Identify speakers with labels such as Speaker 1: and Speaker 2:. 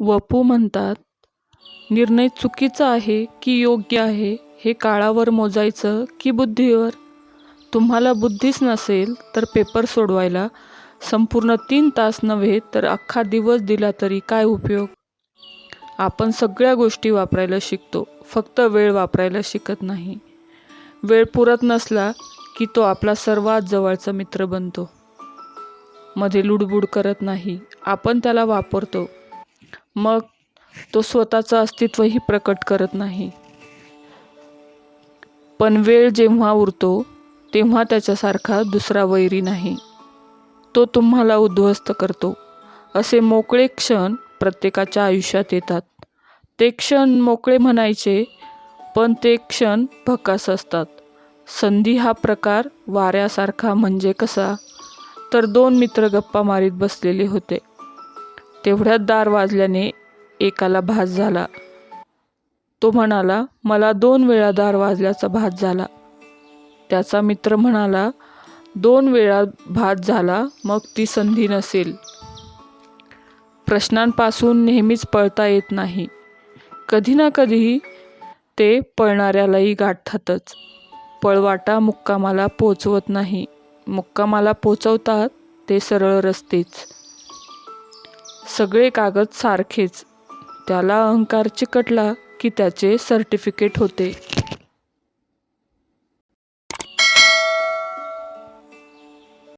Speaker 1: वपू म्हणतात निर्णय चुकीचा आहे की योग्य आहे हे काळावर मोजायचं की बुद्धीवर? तुम्हाला बुद्धीच नसेल तर पेपर सोडवायला. संपूर्ण तीन तास नव्हे तर अख्खा दिवस दिला तरी काय उपयोग? आपण सगळ्या गोष्टी वापरायला शिकतो फक्त वेळ वापरायला शिकत नाही. वेळ पुरत नसला की तो आपला सर्वात जवळचा मित्र बनतो. मध्ये लुडबुड करत नाही. आपण त्याला वापरतो. मग तो स्वतःचं अस्तित्वही प्रकट करत नाही. पण वेळ जेव्हा उरतो तेव्हा त्याच्यासारखा दुसरा वैरी नाही. तो तुम्हाला उद्ध्वस्त करतो. असे मोकळे क्षण प्रत्येकाच्या आयुष्यात येतात. ते क्षण मोकळे म्हणायचे पण ते क्षण भकास असतात. संधी हा प्रकार वाऱ्यासारखा म्हणजे कसा? तर दोन मित्र गप्पा मारीत बसलेले होते. तेवढ्यात दार वाजल्याने एकाला भास झाला. तो म्हणाला मला दोन वेळा दार वाजल्याचा भास झाला. त्याचा मित्र म्हणाला दोन वेळा भात झाला मग ती संधी नसेल. प्रश्नांपासून नेहमीच पळता येत नाही. कधी ना कधी ते पळणाऱ्यालाही गाठतातच. पळवाटा मुक्कामाला पोचवत नाही. मुक्कामाला पोचवतात ते सरळ रस्तेच. सगळे कागद सारखेच. त्याला अहंकार चिकटला की त्याचे सर्टिफिकेट होते.